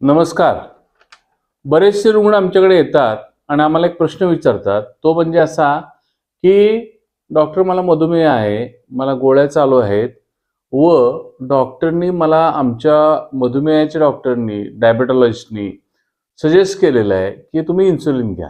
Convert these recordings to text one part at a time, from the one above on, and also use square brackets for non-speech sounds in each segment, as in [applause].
नमस्कार. बरेचसे रुग्ण आमच्याकडे येतात आणि आम्हाला एक प्रश्न विचारतात. तो म्हणजे असा की डॉक्टर मला मधुमेह आहे मला गोळ्या चालू आहेत व डॉक्टरनी मला आमच्या मधुमेहाच्या डॉक्टरनी डायबेटॉलॉजिस्टनी सजेस्ट केलेलं आहे की तुम्ही इन्सुलिन घ्या.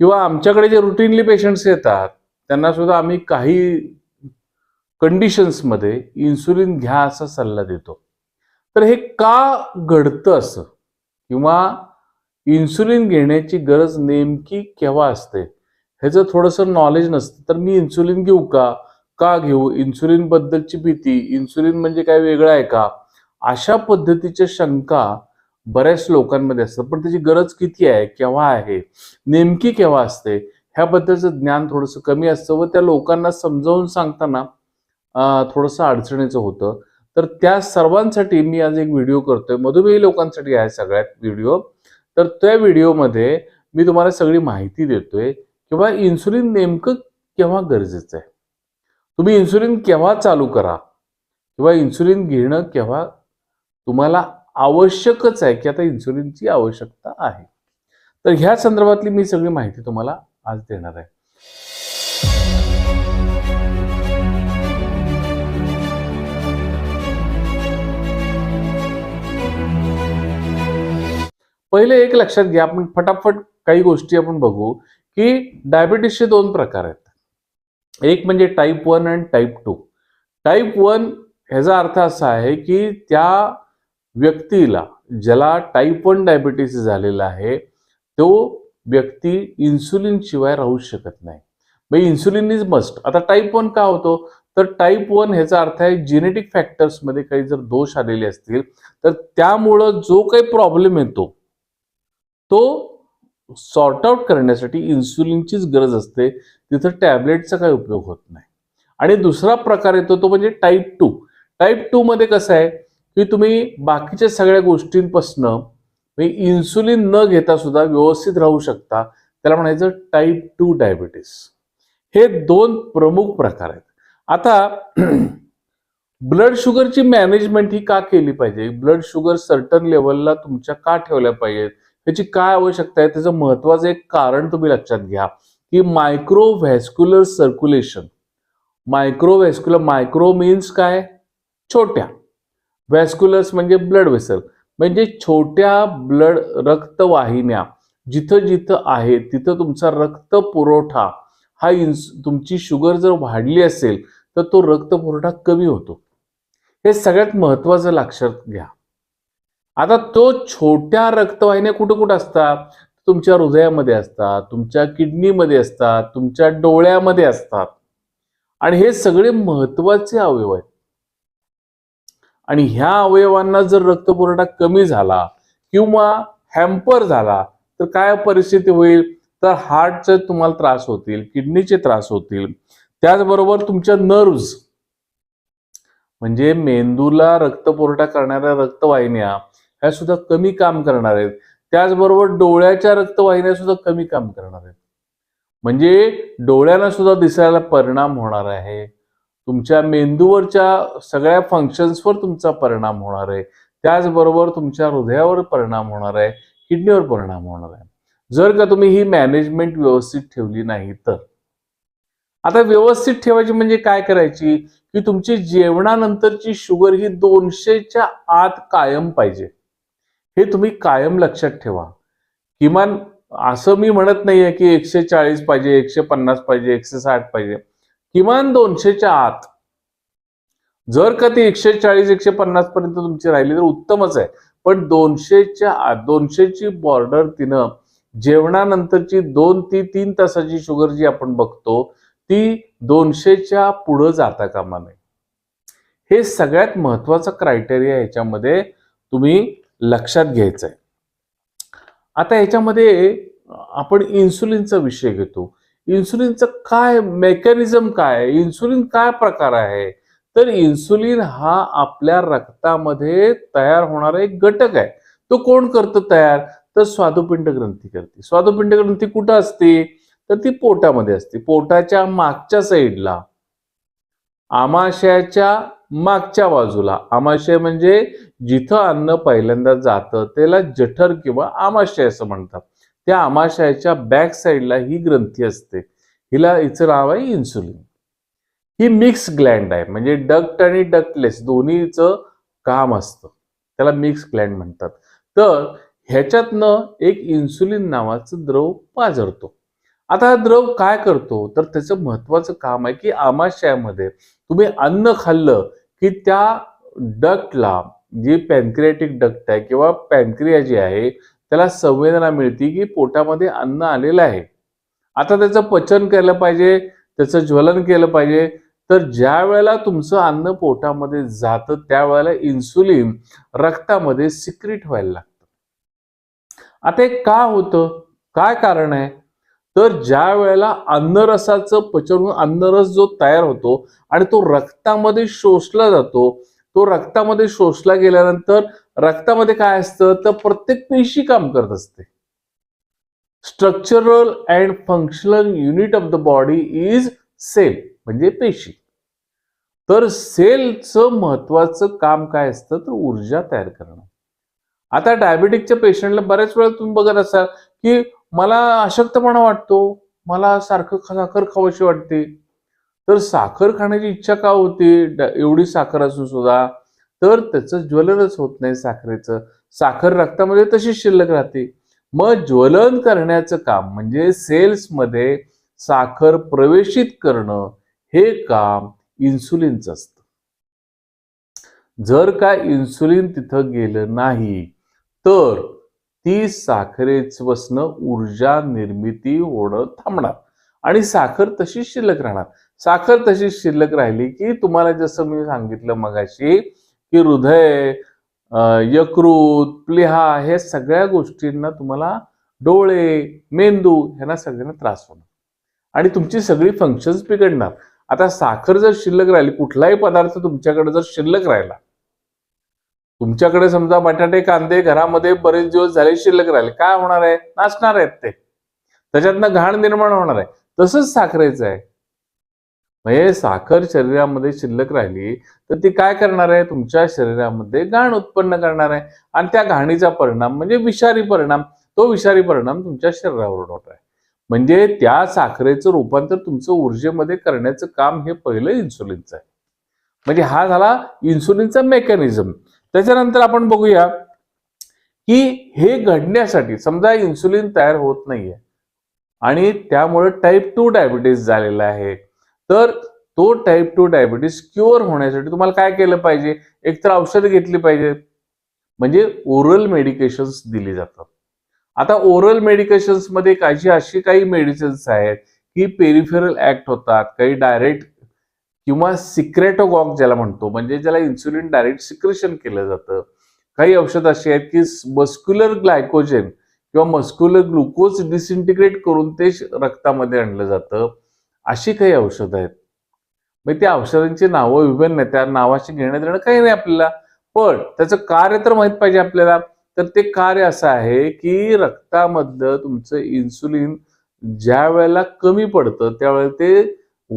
किंवा आमच्याकडे जे रुटीनली पेशंट्स येतात त्यांना सुद्धा आम्ही काही कंडिशन्समध्ये इन्सुलिन घ्या असा सल्ला देतो. तर हे का घडतं असं? किंवा इन्सुलिन घेण्याची गरज नेमकी केव्हा असते? ह्याचं थोडंसं नॉलेज नसतं. तर मी इन्सुलिन घेऊ का? का घेऊ? इन्सुलिनबद्दलची भीती? इन्सुलिन म्हणजे काय वेगळं आहे का? अशा पद्धतीच्या शंका बऱ्याच लोकांमध्ये असतात. पण त्याची गरज किती आहे? केव्हा आहे? नेमकी केव्हा असते? ह्याबद्दलचं ज्ञान थोडंसं कमी असतं व त्या लोकांना समजावून सांगताना थोडंसं अडचणीचं होतं. तर त्या सर्वांसाठी मी आज एक व्हिडिओ करतोय. मधुमेही लोकांसाठी आहे सगळ्यात व्हिडिओ तर त्या व्हिडिओमध्ये मी तुम्हाला सगळी माहिती देतोय किंवा इन्सुलिन नेमकं केव्हा गरजेचं आहे. तुम्ही इन्सुलिन केव्हा चालू करा किंवा इन्सुलिन घेणं केव्हा तुम्हाला आवश्यकच आहे की आता इन्सुलिनची आवश्यकता आहे. तर ह्या संदर्भातली मी सगळी माहिती तुम्हाला आज देणार आहे. पहिले एक लक्षात घ्या आपण फटाफट काही गोष्टी आपण बघू की डायबिटीसचे दोन प्रकार आहेत. एक म्हणजे type one and type two type one ह्याचा अर्थ असा आहे की त्या व्यक्तीला ज्याला टाईप वन डायबिटीस झालेला आहे तो व्यक्ती इन्सुलिन शिवाय राहू शकत नाही. मग इन्सुलिन इज मस्ट आता टाईप वन का होतो? तर टाईप वन ह्याचा अर्थ आहे जेनेटिक फॅक्टर्समध्ये काही जर दोष आलेले असतील तर त्यामुळं जो काही प्रॉब्लेम येतो तो सॉर्ट आउट करण्यासाठी इन्सुलिनचीच गरज असते. तिथं टॅबलेटचा काही उपयोग होत नाही. आणि दुसरा प्रकार येतो तो म्हणजे टाईप टू टाईप टू मध्ये कसं आहे की तुम्ही बाकीच्या सगळ्या गोष्टींपासनं इन्सुलिन न घेता सुद्धा व्यवस्थित राहू शकता. त्याला म्हणायचं टाईप टू डायबिटीस हे दोन प्रमुख प्रकार आहेत. आता ब्लड शुगरची मॅनेजमेंट ही का केली पाहिजे? ब्लड शुगर सर्टन लेवलला तुमच्या का ठेवल्या पाहिजेत? याची काय आवश्यकता आहे? त्याचं महत्वाचं एक कारण तुम्ही लक्षात घ्या की micro vascular circulation micro vascular micro means काय? छोट्या. व्हॅस्क्युलर्स म्हणजे ब्लड वेसल म्हणजे छोट्या ब्लड रक्तवाहिन्या. जिथं जिथं आहे तिथं तुमचा रक्त पुरवठा हा इन्स तुमची शुगर जर वाढली असेल तर तो रक्त पुरवठा कमी होतो. हे सगळ्यात महत्वाचं लक्षात घ्या. आता तो छोट्या रक्तवाहिन्या कुठं कुठं असतात? तुमच्या हृदयामध्ये असतात तुमच्या किडनीमध्ये असतात तुमच्या डोळ्यामध्ये असतात. आणि हे सगळे महत्त्वाचे अवयव आहेत. आणि ह्या अवयवांना जर रक्तपुरवठा कमी झाला किंवा हॅम्पर झाला तर काय परिस्थिती होईल? तर हार्टचे तुम्हाला त्रास होतील किडनीचे त्रास होतील. त्याचबरोबर तुमच्या नर्व्ज म्हणजे मेंदूला रक्तपुरवठा करणाऱ्या रक्तवाहिन्या ह्या सुद्धा कमी काम करणार आहेत. त्याचबरोबर डोळ्याच्या रक्तवाहिन्या सुद्धा कमी काम करणार आहेत. म्हणजे डोळ्यांना सुद्धा दिसायला परिणाम होणार आहे. तुमच्या मेंदूवरच्या सगळ्या फंक्शन्सवर तुमचा परिणाम होणार आहे. त्याचबरोबर तुमच्या हृदयावर परिणाम होणार आहे. किडनीवर परिणाम होणार आहे. जर का तुम्ही ही मॅनेजमेंट व्यवस्थित ठेवली नाही तर. आता व्यवस्थित ठेवायची म्हणजे काय करायची? की तुमची जेवणानंतरची शुगर ही दोनशेच्या आत कायम पाहिजे. हे तुम्ही कायम लक्षात ठेवा. किमान असं मी म्हणत नाहीये की एकशे चाळीस पाहिजे एकशे पन्नास पाहिजे एकशे साठ पाहिजे. किमान दोनशेच्या आत जर का ती एकशे चाळीस एकशे पन्नास पर्यंत तुमची राहिली तर उत्तमच आहे. पण दोनशेच्या आत दोनशेची बॉर्डर तिनं जेवणानंतरची दोन ती तीन तासाची शुगर जी आपण बघतो ती दोनशेच्या पुढं जाता कामा नये. हे सगळ्यात महत्वाचं क्रायटेरिया ह्याच्यामध्ये तुम्ही लक्षात घ्यायचं आहे आता ह्याच्यामध्ये आपण इन्सुलिनचा विषय घेतो. इन्सुलिनचं काय मेकॅनिझम काय आहे? इन्सुलिन काय प्रकार आहे? तर इन्सुलिन हा आपल्या रक्तामध्ये तयार होणारा एक घटक आहे. तो कोण करतो तयार? तर स्वादुपिंड ग्रंथी करते. स्वादुपिंड ग्रंथी कुठं असते? तर ती पोटामध्ये असते. पोटाच्या मागच्या साईडला आमाशयाच्या मागच्या बाजूला. आमाशय म्हणजे जिथं अन्न पहिल्यांदा जातं त्याला जठर किंवा आमाशय असं म्हणतात. त्या आमाशयाच्या बॅक साईडला ही ग्रंथी असते. हिला हिचं नाव आहे इन्सुलिन ही मिक्स ग्लँड आहे. म्हणजे डक्ट आणि डक्टलेस दोन्हीचं काम असतं. त्याला मिक्स ग्लँड म्हणतात. तर ह्याच्यातनं एक इन्सुलिन नावाचं द्रव पाजरतो. आता हा द्रव काय करतो? तर त्याचं महत्वाचं काम आहे की आमाशयामध्ये तुम्ही अन्न खाल्लं की त्या डक्टला जी पॅनक्रिएटिक डक्ट आहे किंवा पॅनक्रिया जी आहे त्याला संवेदना मिळते की पोटामध्ये अन्न आलेलं आहे. आता त्याचं पचन केलं पाहिजे त्याचं ज्वलन केलं पाहिजे तर ज्या वेळेला तुमचं अन्न पोटामध्ये जातं त्यावेळेला इन्सुलिन रक्तामध्ये सिक्रिट व्हायला लागतं. आता हे का होतं? काय कारण आहे? तर ज्या वेळेला अन्नरसाचं पचन होऊन अन्नरस जो तयार होतो आणि तो रक्तामध्ये शोषला जातो तो रक्तामध्ये शोषला गेल्यानंतर रक्तामध्ये काय असतं? तर प्रत्येक पेशी काम करत असते. Structural and functional unit of the body is cell म्हणजे पेशी. तर सेलचं महत्वाचं काम काय असतं? तर ऊर्जा तयार करणं. आता डायबेटिकच्या पेशंटला बऱ्याच वेळा तुम्ही बघत असाल की मला अशक्तपणा वाटतो. मला सारखं साखर खावाशी वाटते. तर साखर खाण्याची इच्छा का होते? एवढी साखर असून सुद्धा. तर त्याचं ज्वलनच होत नाही साखरेचं. साखर रक्तामध्ये तशीच शिल्लक राहते. मग ज्वलन करण्याचं काम म्हणजे सेल्समध्ये साखर प्रवेशित करणं हे काम इन्सुलिनचं असतं. जर का इन्सुलिन तिथं गेलं नाही तर ती साखरेपासनं ऊर्जा निर्मिती होणं थांबणार. आणि साखर तशीच शिल्लक राहणार. साखर तशीच शिल्लक राहिली की तुम्हाला जसं मी सांगितलं मगाशी की हृदय यकृत प्लिहा हे सगळ्या गोष्टींना तुम्हाला डोळे मेंदू ह्यांना सगळ्यांना त्रास होणार. आणि तुमची सगळी फंक्शन्स बिघडणार. आता साखर जर शिल्लक राहिली कुठलाही पदार्थ तुमच्याकडे जर शिल्लक राहिला तुमच्याकडे समजा बटाटे कांदे घरामध्ये बरेच दिवस झाले शिल्लक राहिले. काय होणार आहे? नाचणार आहेत ते. त्याच्यातनं घाण निर्माण होणार आहे. तसंच साखरेचं आहे. म्हणजे साखर शरीरामध्ये शिल्लक राहिली तर ती काय करणार आहे? तुमच्या शरीरामध्ये घाण उत्पन्न करणार आहे. आणि त्या घाणीचा परिणाम म्हणजे विषारी परिणाम तो विषारी परिणाम तुमच्या शरीरावर होत आहे. म्हणजे त्या साखरेचं रूपांतर तुमचं ऊर्जेमध्ये करण्याचं काम हे पहिलं इन्सुलिनचं आहे. म्हणजे हा झाला इन्सुलिनचा मेकॅनिझम त्याच्यानंतर आपण बघूया की हे घडण्यासाठी समजा इन्सुलिन तयार होत नाहीये आणि त्यामुळे टाईप टू डायबिटीस झालेला आहे तर तो टाईप टू डायबिटीस क्युअर होण्यासाठी तुम्हाला काय केलं पाहिजे? एकतर औषधं घेतली पाहिजे. म्हणजे ओरल मेडिकेशन्स दिली जातात. आता ओरल मेडिकेशन्समध्ये काही अशी काही मेडिसिन्स आहेत की पेरिफेरल ऍक्ट होतात काही डायरेक्ट किंवा सिक्रेटोगॉग ज्याला म्हणतो म्हणजे ज्याला इन्सुलिन डायरेक्ट सिक्रेशन केलं जातं. काही औषध अशी आहेत की मस्क्युलर ग्लायकोजेन किंवा मस्क्युलर ग्लुकोज डिसिंटिग्रेट करून ते रक्तामध्ये आणलं जातं. अशी काही औषधं आहेत. मग त्या औषधांची नावं विभिन्न आहेत. त्या नावाशी घेणं देणं काही नाही आपल्याला. पण त्याचं कार्य तर माहीत पाहिजे आपल्याला. तर ते कार्य असं आहे की रक्तामधलं तुमचं इन्सुलिन ज्या वेळेला कमी पडतं त्यावेळेला ते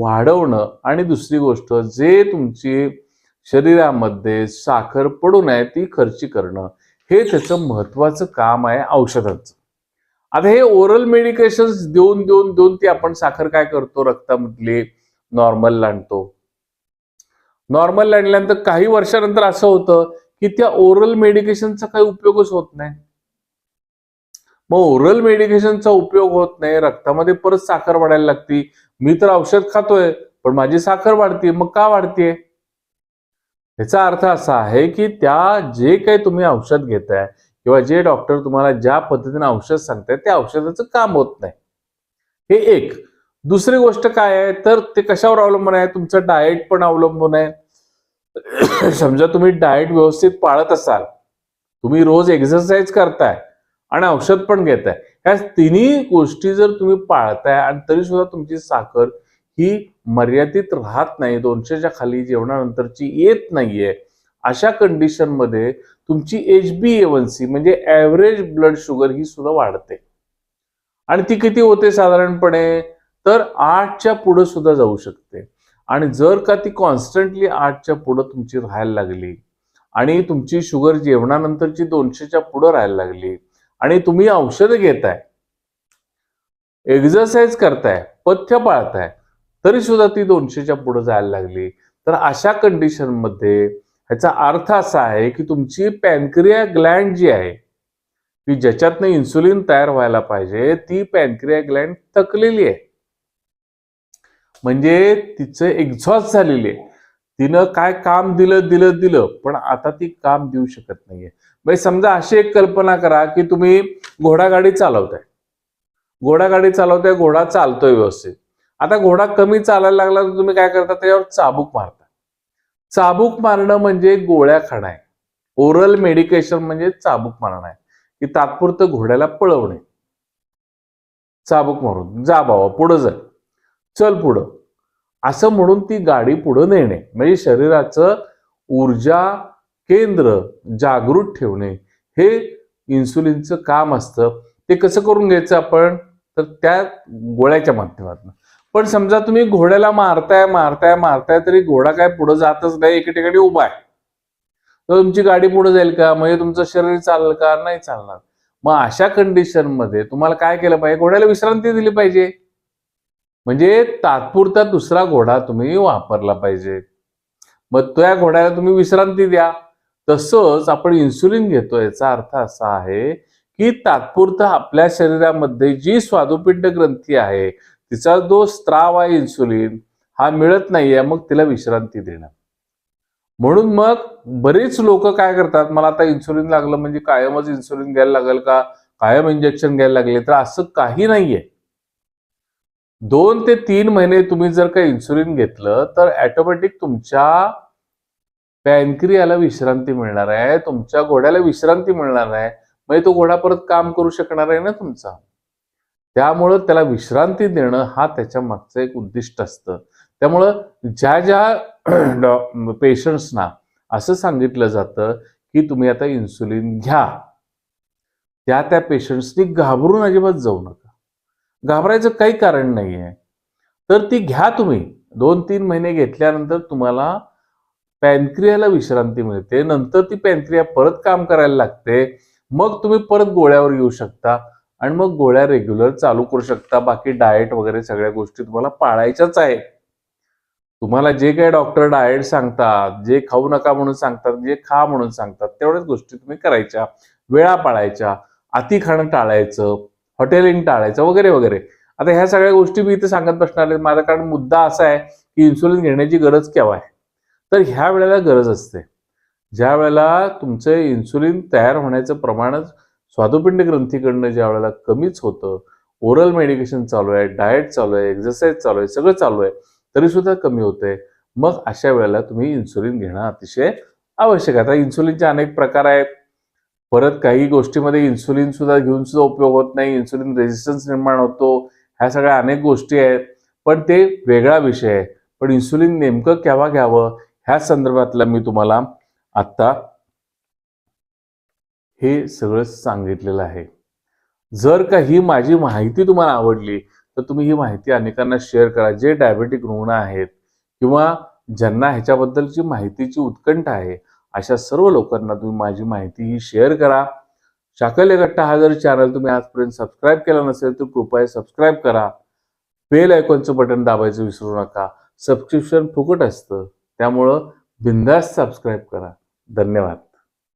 वाढवणं आणि दुसरी गोष्ट जे तुमची शरीरामध्ये साखर पडू नये ती खर्ची करणं हे त्याचं महत्वाचं काम आहे औषधांचं. आता हे ओरल मेडिकेशन्स देऊन देऊन देऊन ती आपण साखर काय करतो? रक्तामधली नॉर्मल आणतो नॉर्मल आणल्यानंतर काही वर्षानंतर असं होतं की त्या ओरल मेडिकेशनचा काही उपयोगच होत नाही. मग ओरल मेडिकेशनचा उपयोग होत नाही रक्तामध्ये परत साखर वाढायला लागती मी तर औषध खातोय पण माझी साखर वाढते मग का वाढते याचा अर्थ असा आहे की त्या जे काही तुम्ही औषध घेताय किंवा जे डॉक्टर तुम्हाला ज्या पद्धतीने औषध सांगताय त्या औषधाचं काम होत नाही. हे एक. दुसरी गोष्ट काय आहे? तर ते कशावर अवलंबून आहे? तुमचं डाएट पण अवलंबून आहे. [clears throat] समजा तुम्ही डाएट व्यवस्थित पाळत असाल तुम्ही रोज एक्सरसाइज करताय आणि औषध पण घेताय ह्या तिन्ही गोष्टी जर तुम्ही पाळताय आणि तरी सुद्धा तुमची साखर ही मर्यादित राहत नाही दोनशेच्या खाली जेवणानंतरची येत नाहीये अशा कंडिशनमध्ये तुमची H B A one C म्हणजे ॲव्हरेज ब्लड शुगर ही सुद्धा वाढते. आणि ती किती होते साधारणपणे? तर आठच्या पुढे सुद्धा जाऊ शकते. आणि जर का ती कॉन्स्टंटली आठच्या पुढं तुमची राहायला लागली आणि तुमची शुगर जेवणानंतरची दोनशेच्या पुढं राहायला लागली आणि तुम्ही औषधं घेताय. एक्झरसाइज करताय पथ्य पाळताय तरी सुद्धा ती दोनशेच्या पुढे जायला लागली. तर अशा कंडिशनमध्ये ह्याचा अर्थ असा आहे की तुमची पॅनक्रिया ग्लँड जी आहे की ज्याच्यातनं इन्सुलिन तयार व्हायला पाहिजे ती पॅनक्रिया ग्लँड थकलेली आहे. म्हणजे तिचं एक्झॉस्ट झालेली आहे. तिनं काय काम दिलं दिलं दिलं पण आता ती काम देऊ शकत नाहीये. म्हणजे समजा अशी एक कल्पना करा की तुम्ही घोडागाडी चालवताय. घोडागाडी चालवताय घोडा चालतोय व्यवस्थित. आता घोडा कमी चालायला लागला तर तुम्ही काय करता? त्याच्यावर चाबूक मारता. चाबूक मारणं म्हणजे गोळ्या खाणं. आहे ओरल मेडिकेशन म्हणजे चाबूक मारणं. आहे की तात्पुरतं घोड्याला पळवणे. चाबूक मारून. जा बाबा पुढं जा. चल पुढं. असं म्हणून ती गाडी पुढं नेणे. म्हणजे शरीराचं ऊर्जा केंद्र जागृत ठेवणे. हे इन्सुलिनचं काम असतं. ते कसं करून घ्यायचं आपण? तर त्या गोळ्याच्या माध्यमातून. पण समजा तुम्ही घोड्याला मारताय मारताय मारताय तरी घोडा काय पुढे जातच नाही एके ठिकाणी उभा आहे. तर तुमची गाडी पुढे जाईल का? म्हणजे तुमचं शरीर चालेल का नाही चालणार? मग अशा कंडिशनमध्ये तुम्हाला काय केलं पाहिजे? घोड्याला विश्रांती दिली पाहिजे. म्हणजे तात्पुरता दुसरा घोडा तुम्ही वापरला पाहिजे. मग त्या घोड्याला तुम्ही विश्रांती द्या. तसंच आपण इन्सुलिन घेतो याचा अर्थ असा आहे की तात्पुरता आपल्या शरीरामध्ये जी स्वादुपिंड ग्रंथी आहे तिचा जो स्त्राव आहे इन्सुलिन हा मिळत नाहीये मग तिला विश्रांती देणं. म्हणून मग बरेच लोक काय करतात मला आता इन्सुलिन लागलं म्हणजे कायमच इन्सुलिन घ्यायला लागेल का? कायम इंजेक्शन घ्यायला लागले तर असं काही नाहीये. दोन ते तीन महिने तुम्ही जर का इन्सुलिन घेतलं तर ऍटोमॅटिक तुमच्या पॅनक्रियाला विश्रांती मिळणार आहे तुमच्या घोड्याला विश्रांती मिळणार आहे. म्हणजे तो घोडा परत काम करू शकणार आहे ना तुमचा. त्यामुळं त्याला विश्रांती देणं हा त्याच्या मागचं एक उद्दिष्ट असतं. त्यामुळं ज्या ज्या [clears throat] पेशंट्सना असं सांगितलं जातं की तुम्ही आता इन्सुलिन घ्या. त्या त्या पेशंट्सनी घाबरून अजिबात जाऊ नका. घाबरायचं काही कारण नाही आहे तर ती घ्या तुम्ही. दोन तीन महिने घेतल्यानंतर तुम्हाला पॅनक्रियाला विश्रांती मिळते. नंतर ती पॅनक्रिया परत काम करायला लागते. मग तुम्ही परत गोळ्यावर येऊ शकता आणि मग गोळ्या रेग्युलर चालू करू शकता. बाकी डाएट वगैरे सगळ्या गोष्टी तुम्हाला पाळायच्याच आहे तुम्हाला जे काही डॉक्टर डाएट सांगतात जे खाऊ नका म्हणून सांगतात जे खा म्हणून सांगतात तेवढ्याच गोष्टी तुम्ही करायच्या. वेळा पाळायच्या. अति खाणं टाळायचं. हॉटेलिंग टाळायचं वगैरे वगैरे. आता ह्या सगळ्या गोष्टी मी इथे सांगत बसणार आहेत. माझा कारण मुद्दा असा आहे की इन्सुलिन घेण्याची गरज केव्हा आहे? तर ह्या वेळेला गरज असते. ज्या वेळेला तुमचं इन्सुलिन तयार होण्याचं प्रमाणच स्वादुपिंड ग्रंथीकडनं ज्या वेळेला कमीच होतं ओरल मेडिकेशन चालू आहे डाएट चालू आहे एक्सरसाइज चालू आहे सगळं चालू आहे तरी सुद्धा कमी होतंय मग अशा वेळेला तुम्ही इन्सुलिन घेणं अतिशय आवश्यक आहे. आता इन्सुलिनचे अनेक प्रकार आहेत. परत काही गोष्टीमध्ये इन्सुलिन सुद्धा घेऊन सुद्धा उपयोग होत नाही इन्सुलिन रेजिस्टन्स निर्माण होतो ह्या सगळ्या अनेक गोष्टी आहेत. पण ते वेगळा विषय आहे. पण इन्सुलिन नेमकं केव्हा घ्यावं? ह्या संदर्भातला मी तुम्हाला आत्ता हे सगळं सांगितलेलं आहे. जर का ही माझी माहिती तुम्हाला आवडली तर तुम्ही ही माहिती अनेकांना शेअर करा. जे डायबेटिक रुग्ण आहेत किंवा ज्यांना ह्याच्याबद्दलची माहितीची उत्कंठ आहे अशा सर्व लोकांना तुम्ही माझी माहिती ही शेअर करा. शाकल्य गट्टा हा जर चॅनल तुम्ही आजपर्यंत सबस्क्राईब केला नसेल तर कृपया सबस्क्राईब करा. बेल आयकॉनचं बटन दाबायचं विसरू नका. सबस्क्रिप्शन फुकट असतं. त्यामुळं बिंदास सबस्क्राईब करा. धन्यवाद.